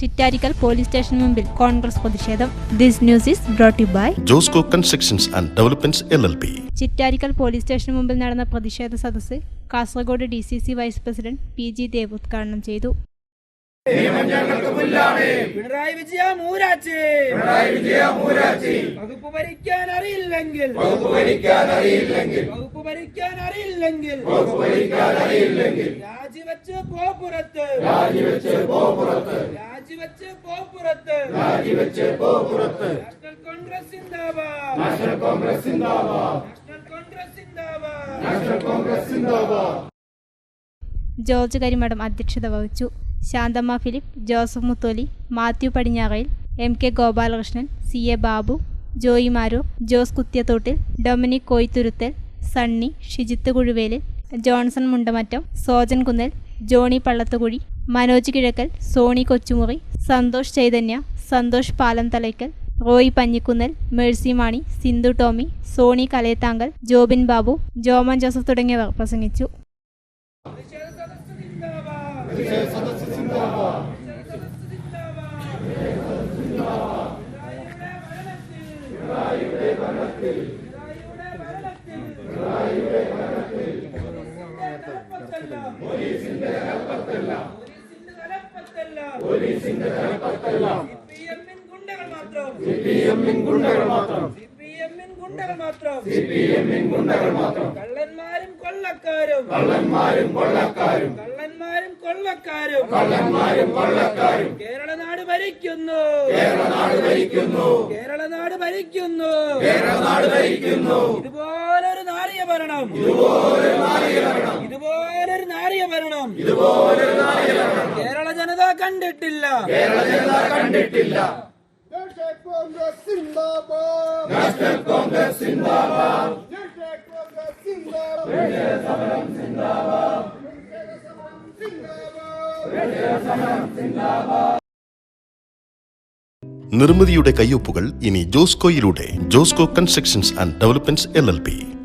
Chittarikkal police station മുമ്പിൽ കോൺഗ്രസ് പ്രതിഷേധം. This news is brought by Josco constructions and developments L L P. Chittarikkal police സ്റ്റേഷന് മുമ്പിൽ നടന്ന പ്രതിഷേധ സദസ്സ് Kasargod D C C vice president P G Dev ഉദ്ഘാടനം ചെയ്തു. പിണറായി വിജയ മൂരാച്ചി. പിണറായി വിജയ മൂരാച്ചി. വകുപ്പ് ഭരിക്കാൻ അറിയില്ലെങ്കിൽ. വകുപ്പ് ഭരിക്കാൻ അറിയില്ലെങ്കിൽ. വകുപ്പ് ഭരിക്കാൻ അറിയില്ലെങ്കിൽ. വകുപ്പ് ഭരിക്കാൻ അറിയില്ലെങ്കിൽ. രാജിവെച്ച് പോ പുറത്ത് രാജിവെച്ച് പോ പുറത്ത് രാജിവെച്ച് പോ പുറത്ത് രാജിവെച്ച് പോ പുറത്ത് നാഷണൽ കോൺഗ്രസ് സിന്ദാബാദ്. നാഷണൽ കോൺഗ്രസ് സിന്ദാബാദ്. നാഷണൽ കോൺഗ്രസ് സിന്ദാബാദ്. നാഷണൽ കോൺഗ്രസ് സിന്ദാബാദ്. ജോർജ് കരിമഠം അധ്യക്ഷത വഹിച്ചു. Shanthamma Philip Joseph Mutholi Mathew Padinjarayil M K Gopalakrishnan C A Babu Joy Maroor Jose Kuthiyathottil Dominic Koythuruthal Sunny Shijith Kuzhuvelil Johnson Mundamattam Sojan Kunnal Johnny Pallathukuzhi Manoj Kizhakkal Sony Kochumuri Santhosh Chaitanya Santhosh Palamthalakkal Roy Panjikunnal Mercy Mani Sindhu Tomy Sony Kalayathankal Jobin Babu Joman Joseph തുടങ്ങിയവർ പ്രസംഗിച്ചു. പോലീസിന്റെ തലപ്പത്തല്ല മാത്രം സിപിഎമ്മിൻ ഗുണ്ടകൾ മാത്രം ഗുണ്ടകൾ മാത്രം കള്ളന്മാരും കൊള്ളക്കാരും കള്ളന്മാരും കൊള്ളക്കാരും കള്ളന്മാരും കൊള്ളക്കാരും കള്ളന്മാരും കൊള്ളക്കാരും കേരള നാട് ഭരിക്കുന്നു. കേരള നാട് ഭരിക്കുന്നു. കേരള നാട് ഭരിക്കുന്നു കേരള നാട് ഭരിക്കുന്നു ഇതുപോലൊരു നാറിയ ഭരണം ഇതുപോലൊരു നാറിയ ഭരണം ഭരണം കേരള ജനത കണ്ടിട്ടില്ല കേരള ജനത കണ്ടിട്ടില്ല! നിർമ്മിതിയുടെ കയ്യൊപ്പുകൾ ഇനി ജോസ്കോയിലൂടെ Josco constructions and developments L L P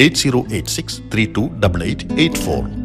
8086